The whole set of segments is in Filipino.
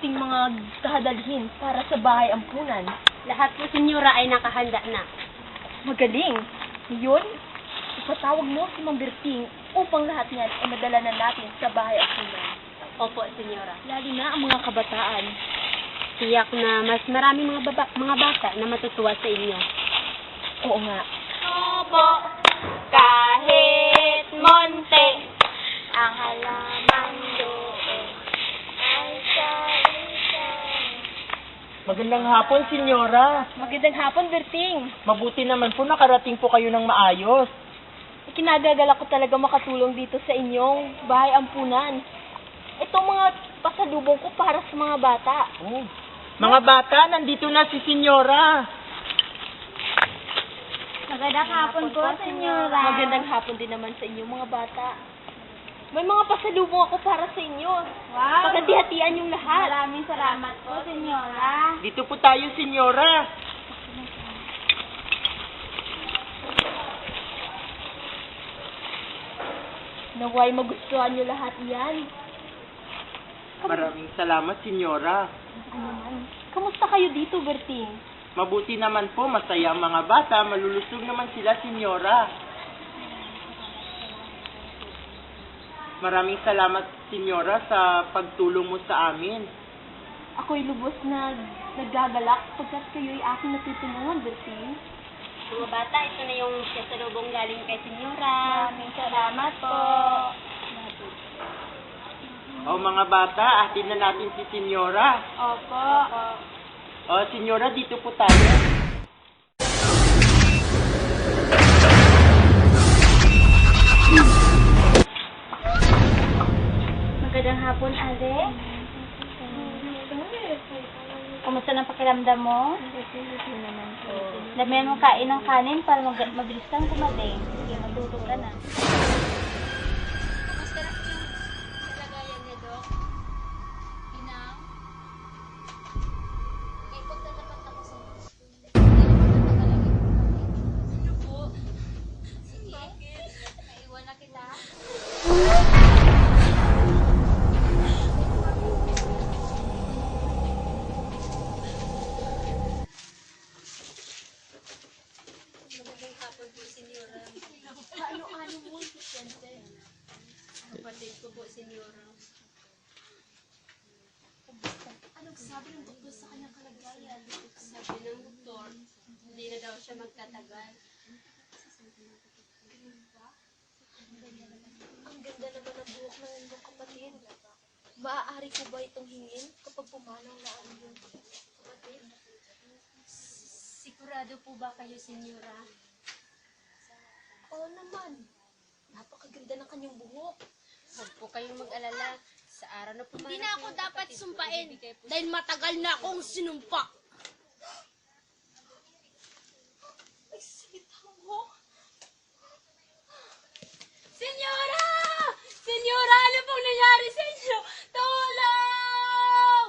Ating mga kahadalhin para sa bahay ampunan? Lahat po, senyora, ay nakahanda na. Magaling. Ngayon, ipatawag mo si Mang Berting upang lahat niyan ay madala na natin sa bahay ampunan. Opo, senyora. Lalo na ang mga kabataan. Tiyak na mas marami mga, baba, mga bata na matutuwa sa inyo. Oo nga. Opo, kahit monte ang halaman Magandang hapon, senyora. Magandang hapon, Berting. Mabuti naman po nakarating po kayo ng maayos. Ikinagagalak ko talaga makatulong dito sa inyong bahay ampunan. Itong mga pasalubong ko para sa mga bata. Oh. Mga bata, nandito na si senyora. Magandang hapon po, senyora. Magandang hapon din naman sa inyo, mga bata. May mga pasalubong ako para sa inyo. Wow. Pagkatihatian yung lahat. Maraming salamat po, senyora. Dito po tayo, senyora. Naway magustuhan nyo lahat yan. Maraming salamat, senyora. Ano man. Kamusta kayo dito, Berting? Mabuti naman po, masaya ang mga bata. Malulusog naman sila, senyora. Maraming salamat, senyora, sa pagtulong mo sa amin. Ako'y lubos na nagagalak pagkat kayo'y aking natutulungan, Berting. Mga bata, ito na yung kasalubong galing kay senyora. Maraming salamat po. O mga bata, atin na natin si senyora. Opo. O, senyora, dito po tayo. Magandang hapon, Ate. Kumusta ng pakiramdam mo? Damihan mo kain ng kanin para mag mabilis kang kumating. Sige, matuto ka na. Sabi ng doktor sa kanyang kalagayan? Sabi ng doktor, hindi na daw siya magtatagal. Ang ganda naman ng buhok ng inyong kapatid. Maaari ko ba itong hingin kapag pumanaw na ang iyong kapatid? Sigurado po ba kayo, senyora? Oo naman. Napakaganda ng kanyang buhok. Huwag po kayong mag-alala. Sa araw na pumarap Hindi na ako dapat sumpain dahil matagal na akong sinumpa. Ay, salita mo. Senyora! Senyora, ano pong nangyari sa inyo? Tulong!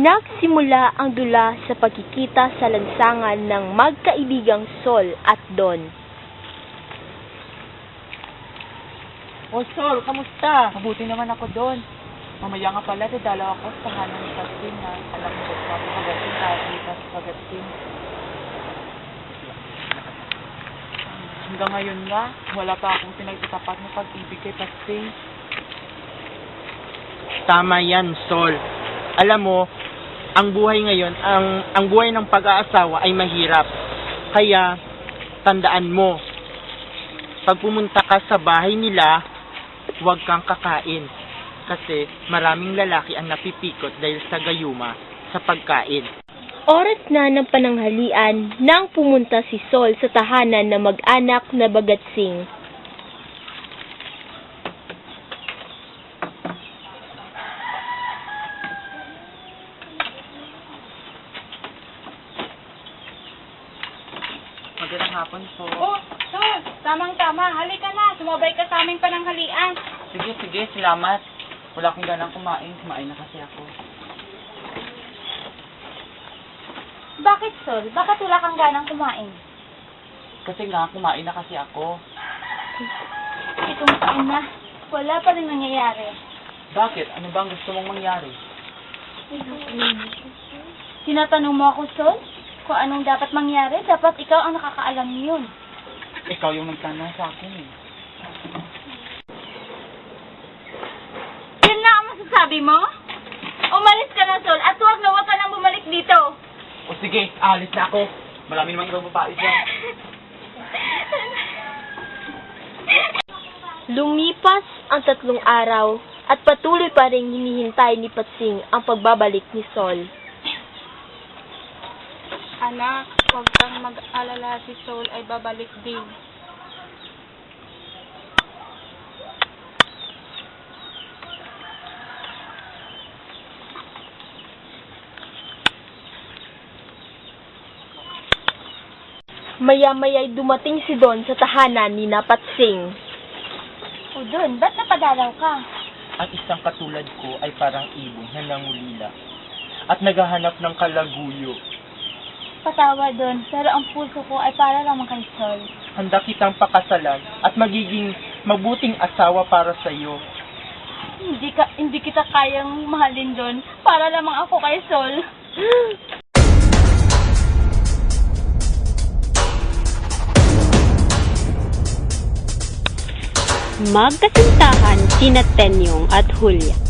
Nagsimula ang dula sa pagkikita sa lansangan ng magkaibigang Sol at Don. O, Sol, kamusta? Mabuti naman ako doon. Mamaya nga pala, dadala ako sa tahanan ni Katin na alam mo ba sa Kagatin na dito sa Kagatin. Hanggang ngayon nga, wala pa akong pinagtatapat ng pag-ibig kay Katin. Tama yan, Sol. Alam mo, ang buhay ngayon, ang ang buhay ng pag-aasawa ay mahirap. Kaya, tandaan mo, pag pumunta ka sa bahay nila, huwag kang kakain. Kasi maraming lalaki ang napipikot dahil sa gayuma sa pagkain. Oras na ng pananghalian nang pumunta si Sol sa tahanan ng mag-anak na Bagatsing. Magandang hapon po. Oh, Sol, tamang-tama. Halika na. Sumabay ka sa aming pananghalian. Sige, sige, salamat. Wala akong ganang kumain. Kumain na kasi ako. Bakit, Sol? Bakit wala kang ganang kumain? Kasi nga, kumain na kasi ako. Itong taon na, wala pa rin nangyayari. Bakit? Ano ba ang gusto mong mangyari? Tinatanong mo ako, Sol, kung anong dapat mangyari, dapat ikaw ang nakakaalam yun. Ikaw yung nagtanong sa akin eh. Yun masasabi mo? Umalis ka na, Sol, at huwag na huwag ka nang bumalik dito. O sige, alis na ako. Marami namang ibang babae dyan. Lumipas ang tatlong araw at patuloy pa rin hinihintay ni Patsing ang pagbabalik ni Sol. Anak, huwag kang mag-alala si Sol ay babalik din. Maya-maya'y dumating si Don sa tahanan ni Napatsing. O dun, ba't napadalaw ka? Ang isang katulad ko ay parang ibon na nangulila at naghahanap ng kalaguyo. Patawa dun, pero ang puso ko ay para lamang kay Sol. Handa kitang pakasalan at magiging mabuting asawa para sa iyo. Hindi ka hindi kita kayang mahalin doon para lamang ako kay Sol. Magkasintahan sina Tenyong at Julia.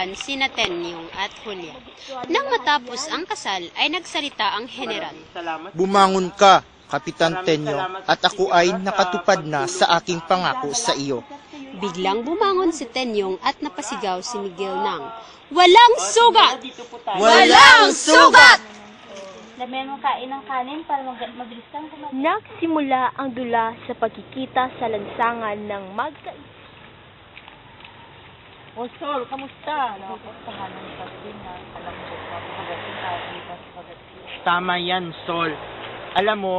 Eban sina Tenyong at Julia. Nang matapos ang kasal ay nagsalita ang general. Bumangon ka, Kapitan Maraming Tenyo, salamat at ako ay nakatupad na sa aking pangako sa iyo. Biglang bumangon si Tenyong at napasigaw si Miguel ng, Walang sugat! Po tayo. Walang sugat! Mo kain ng kanin para mag- mabilis kang kumain. Nagsimula ang dula sa pagkikita sa lansangan ng magka O Sol, kamusta? Nakakastahanan ni Patsing na alam mo sa pagkagating tayo sa pagkagating. Tama yan, Sol. Alam mo,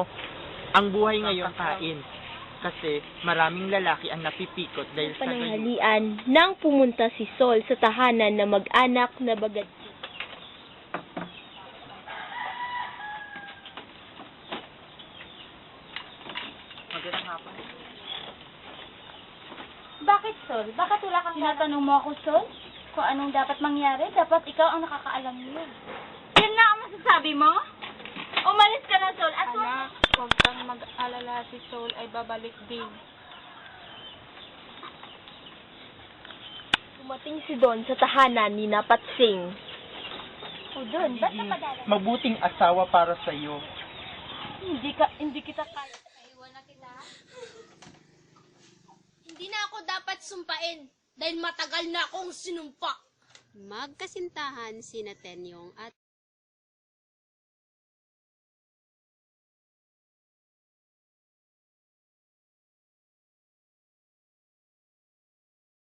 ang buhay ngayon kain. Kasi maraming lalaki ang napipikot dahil sa gayon. pananghalian nang pumunta si Sol sa tahanan ng mag-anak na bagad. Magandang hapon. Bakit, Sol? Bakit wala kang Tinatanong mo ako, Sol? Kung anong dapat mangyari, dapat ikaw ang nakakaalam yun. Yun na ang masasabi mo? Umalis ka na, Sol, at Anak, huwag kang mag-alala si Sol ay babalik din. Dumating si Don sa tahanan ni Napatsing. O dun, ba't napadalaw? Mabuting asawa para sa iyo. Hindi ka, hindi kita kaya. Hindi na ako dapat sumpain dahil matagal na akong sinumpa. Magkasintahan sina Tenyong at